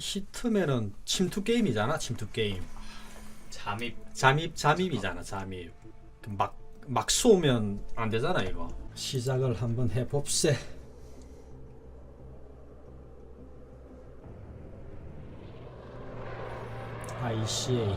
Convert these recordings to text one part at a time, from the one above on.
히트맨은 침투 게임이잖아. 침투 게임. 잠입 잠입 잠입이잖아. 잠입. 막 막 쏘면 안 되잖아 이거. 시작을 한번 해봅세. ICA.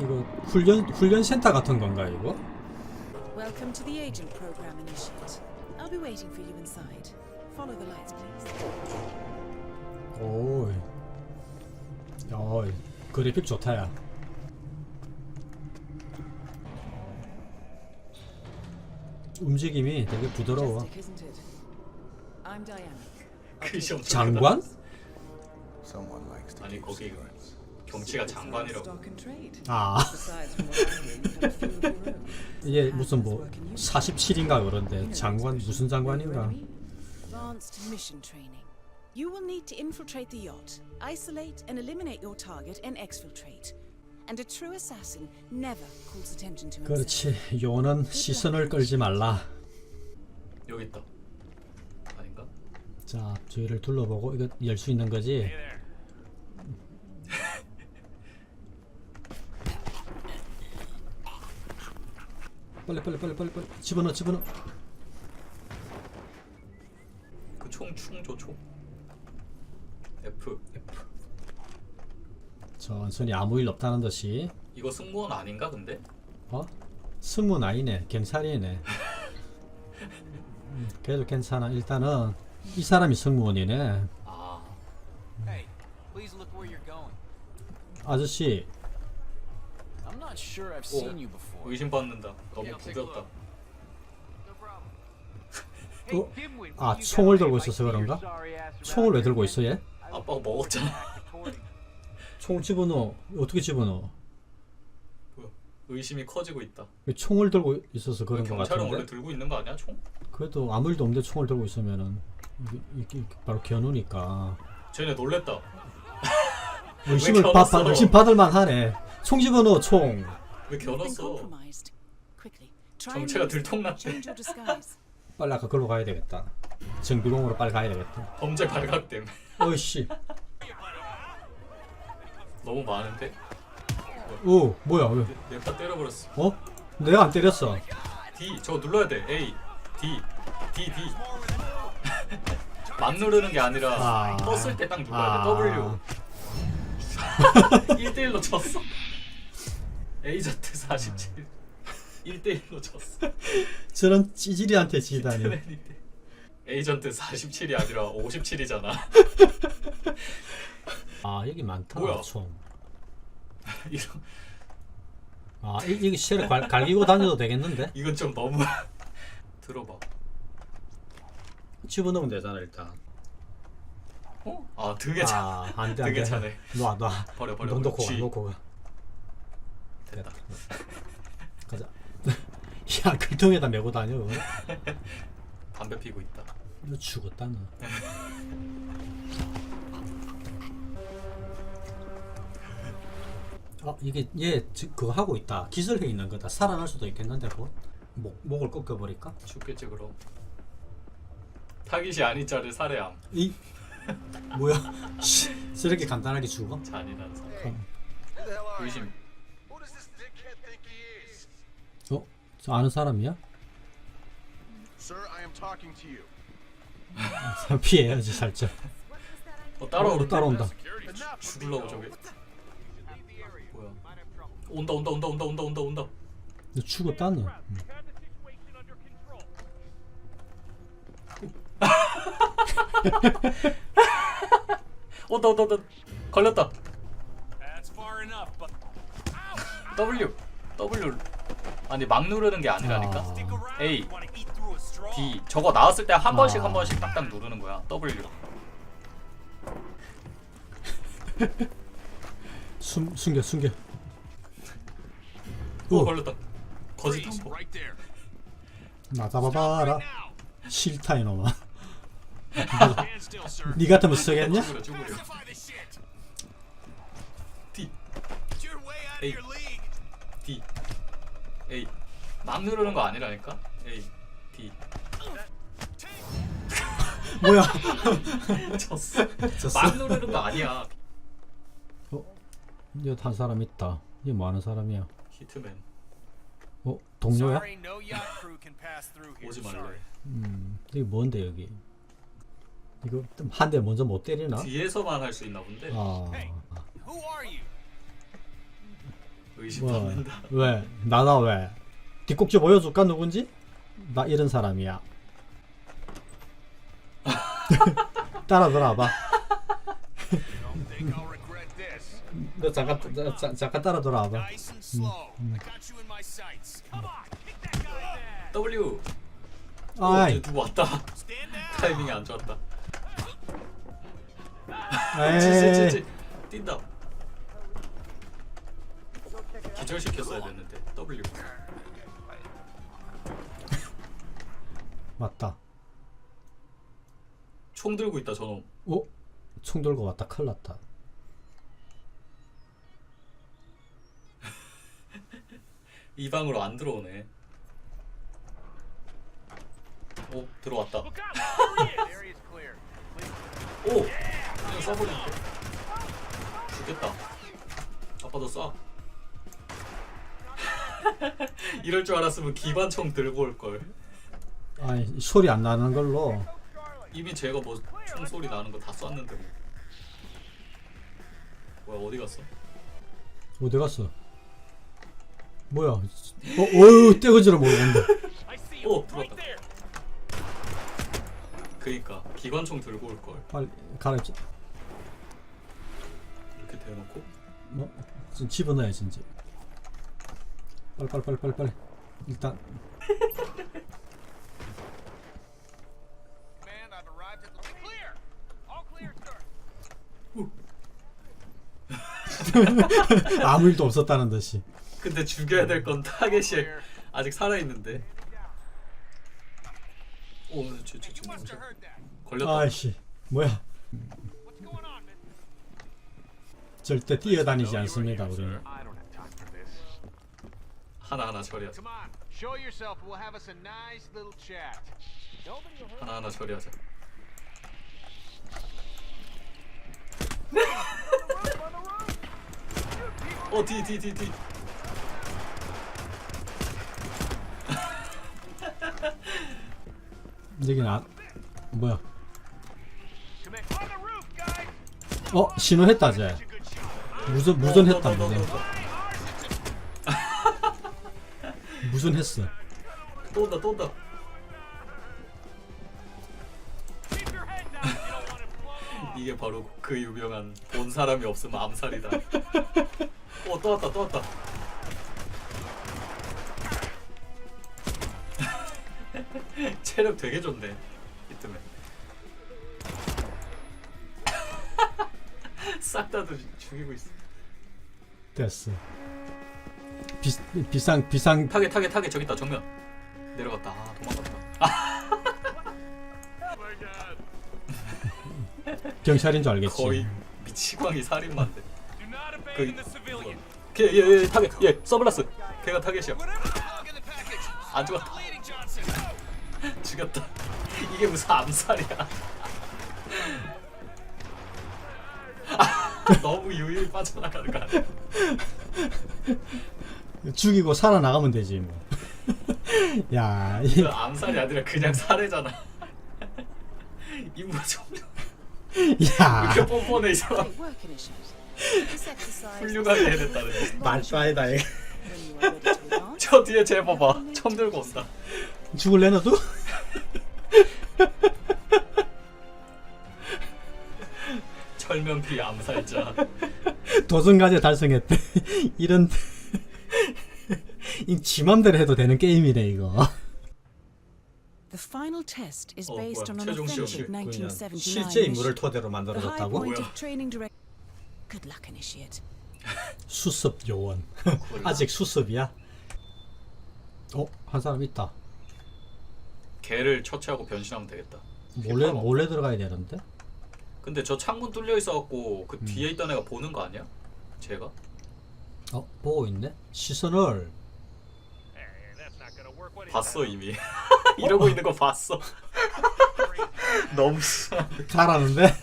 이거 훈련 훈련 센터 같은 건가 이거? Welcome to the agent program, Initiate. I'll be waiting for you inside. Follow the lights, please. 오이. 어이. 그래픽 좋다야. 움직임이 되게 부드러워. 그 장관? 아니 거기. 경치가 장관이라고. 아. 이게 무슨 뭐 47인가 그런데 장관 무슨 장관인가? Advanced mission training. You will need to infiltrate the yacht, isolate and eliminate your target, and exfiltrate. And a true assassin never calls attention to himself. 그렇지. 요는 시선을 끌지 말라. 여기 있다 아닌가? 자, 주위를 둘러보고 이거 열 수 있는 거지? 빨리 빨리 빨리 빨리 빨리 집어넣어 집어넣어. 총 충조 총 F F 천천히 아무 일 없다는 듯이. 이거 승무원 아닌가 근데? 어? 승무원 아니네. 경찰이네. 음, 그래도 괜찮아. 일단은 이 사람이 승무원이네. 아 Hey, please look where you're going. 아저씨, I'm not sure I've 오 seen you before. 의심받는다 너무 구겼다 어? 아 총을 들고 있어서 그런가? 총을 왜 들고 있어 얘? 아빠가 먹었잖아 총 집어넣어. 어떻게 집어넣어? 뭐야 의심이 커지고 있다 왜 총을 들고 있어서 그런 거 경찰은 원래 같은데? 들고 있는 거 아니야 총? 그래도 아무 일도 없는데 총을 들고 있으면은 이게, 이게 바로 겨누니까 쟤네 놀랬다 의심을 왜 받? 받, 의심 받을 만하네. 총 집어넣어 총. 왜 You've been 겨눴어 compromised. Quickly, try and 정체가 Change your disguise. 빨리 아까 걸로 가야 되겠다. 정비공으로 빨리 가야 되겠다. 범죄 발각됨 어이씨. 너무 많은데? 오 뭐야 왜? 내가 때려버렸어 어? 내가 안 때렸어. D 저거 눌러야 돼 A D D D 막 누르는 게 아니라 아. 떴을 때 딱 눌러야 아. 돼 W 1대1로 졌어 에이전트 47 1대1로 졌어 저런 찌질이한테 지다니. 에이전트 47이 아니라 57이잖아 아 여기 많다 뭐야? 총. 이런 아 이, 이거 쉘을 갈, 갈기고 다녀도 되겠는데? 이건 좀 너무 들어봐 집어넣으면 되잖아 일단. 어? 아 등에 차 아 안돼 되게 안돼. 차네. 놔 놔. 버려 버려 너 버려 놓고 가. 놓고 가. 됐다 가자. 야 글통에다 메고 다녀. 그거. 담배 피고 있다 너 죽었다 너. 아 이게 얘 지- 그거 하고 있다. 기술해 있는 거다. 살아날 수도 있겠는데 그거. 목 목을 꺾여 버릴까? 죽겠지 그럼 타깃이 아닌 자를 살해함 이 뭐야? 씨, 저렇게 간단하게 죽어? 잔인한 사람 Who the hell are 의심 you? Who does this dickhead think he is? 어? 저 아는 사람이야? Sir, I am talking to you. 사람 피해야지 살짝. 어 어, 따라오는데? 따라온다. 죽을라고 저게 뭐야 온다 온다 온다 온다 온다 온다 온다 너 너. 응. 온다 온다 온다 걸렸다 W W 아니 막 누르는 게 아니라니까? 아. A. D 저거 나왔을 때 한 번씩 한 번씩 딱딱 누르는 거야. W 숨 숨겨 숨겨. 오 오, 걸렸다. 거짓 탐보 나 잡아봐라. 싫다 이놈아. 니 같으면 쓰겠냐? 죽으려 죽으려. D way out Hey. of your league. D A 막 누르는 거 아니라니까 A D 뭐야? 졌어. 졌어? 막 누르는 거 아니야. 여기 한 사람 있다. 이게 뭐 하는 사람이야? 히트맨 어 동료야? Sorry, no yacht crew can pass through here. 오지. 말래. 음 이게 뭔데 여기? 이거 한 대 먼저 못 때리나? 뒤에서만 할 수 있나 본데. 아 Who are you? 뭐, 의심받는다. 왜 나다 왜? 뒷꼭지 보여줄까 누군지? 나 이런 사람이야. 따라 들어와봐. Don't think I'll regret this. 너 잠깐 자, 자, 잠깐 따라 들어와봐. Nice and slow. I got you in my sights. Come on, kick that guy down. W. 아이, 어, 누구 왔다. 타이밍이 안 좋았다. 에이, 뛴다. 기절시켰어야 됐는데 W. 맞다. 총 들고 있다 저놈. 어? 총 들고 왔다. 큰일 났다. 이 방으로 안 들어오네. 오 들어왔다. 오 그냥 쏴버리는데. 죽겠다. 아빠도 쏴. 이럴 줄 알았으면 기관총 들고 올 걸. 아이, 소리 안 나는 걸로. 이미 제가 뭐 총 소리 나는 거 다 쐈는데 뭐. 뭐야 어디 갔어? 어디 갔어? 뭐야? 어, 어유 떼거지를 모르겠네. 오 들어왔다. 그니까 기관총 들고 올 걸. 빨리 가르쳐. 이렇게 대놓고 뭐? 지금 집어넣어야지 이제. 빨리 빨리 빨리 빨리 빨리. 일단. 아무 일도 없었다는 듯이. 근데 죽여야 될 건 타겟이 아직 살아 있는데. 오, 저, 저, 저, 저. 걸렸다. 아이씨, 뭐야? 절대 뛰어다니지 않습니다 우리는. I don't have time for this. 하나 하나 처리하자. Come on, show yourself. We'll have us a nice little chat. Nobody will hurt. 하나 하나 처리하자. 어, 뒤, 뒤, 뒤, 뒤. 여기는 아, 뭐야? Come in. On the roof, guys. 어 신호했다 쟤. Good shot. 무전 무전했다 너, 너, 무전. 무전했어. 또 온다, 또 온다. 이게 바로 그 유명한 본 사람이 없으면 암살이다. 어, 또 왔다, 또 왔다. 체력 되게 좋네. 이때면. 싹다 죽이고 있어. 됐어. 비, 비상 비상 타겟, 타겟, 타겟 저기 있다. 정면. 내려갔다. 아, 도망갔다. 경찰인 줄 알겠지. 거의 미치광이 살인마인데. 그 abandon the civilian. 걔, 얘, 얘, 타겟, 얘, 서블라스. 걔가 타겟이야. 안 죽었다. 죽였다. 이게 무슨 암살이야? 너무 유유히 빠져나가는 거 아니야? 죽이고 살아나가면 되지 뭐. 야, 이, 그 암살이 아니라 그냥 살해잖아. 이거 좀 야, 이렇게 뻔뻔해 이 사람. 훌륭하게 해냈다네. 말도 아니다. 이거. when you are ready to advance. 저 뒤에 쟤 봐봐. 총 들고 온다. 죽을래 너도? 철면피 암살자. 도전까지 달성했대. 이런 이 지 맘대로 해도 되는 게임이네 이거. The final test is Oh, based on an 최종 시험. authentic 1979 실제 인물을. 토대로 만들어졌다고? Good luck, Initiate. 수습 요원. 아직 수습이야? 어, 한 사람 있다. 걔를 처치하고 변신하면 되겠다. 몰래 몰래 들어가야 되는데. 근데 저 창문 뚫려 있어갖고 그 뒤에 있던 애가 보는 거 아니야? 제가? 어, 보고 있네. 시선을 Hey, that's not gonna work. What is 봤어 이미. 이러고 있는 거 봤어. 너무 수 잘하는데?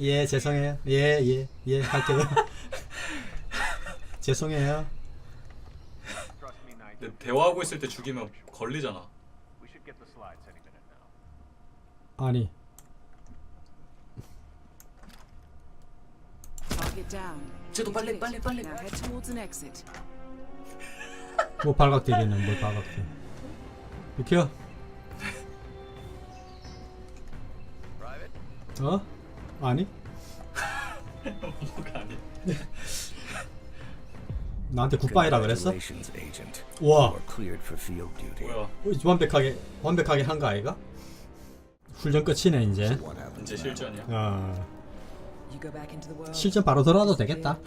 예 죄송해요 예 예예 할게요 죄송해요 Trust me, Knight. 근데 대화하고 있을 때 죽이면 걸리잖아 We should get the slides any minute now. 아니. 쟤도 빨리, 빨리. 빨리. Now head towards an exit. 뭐 발각되기는 뭘 발각돼 비켜 어? 아니? 뭐가 아니 나한테 굿바이라 그랬어? 우와. 뭐야 완벽하게 완벽하게 한 거 아이가? 훈련 끝이네 이제 이제 실전이야 어. 실전 바로 들어와도 되겠다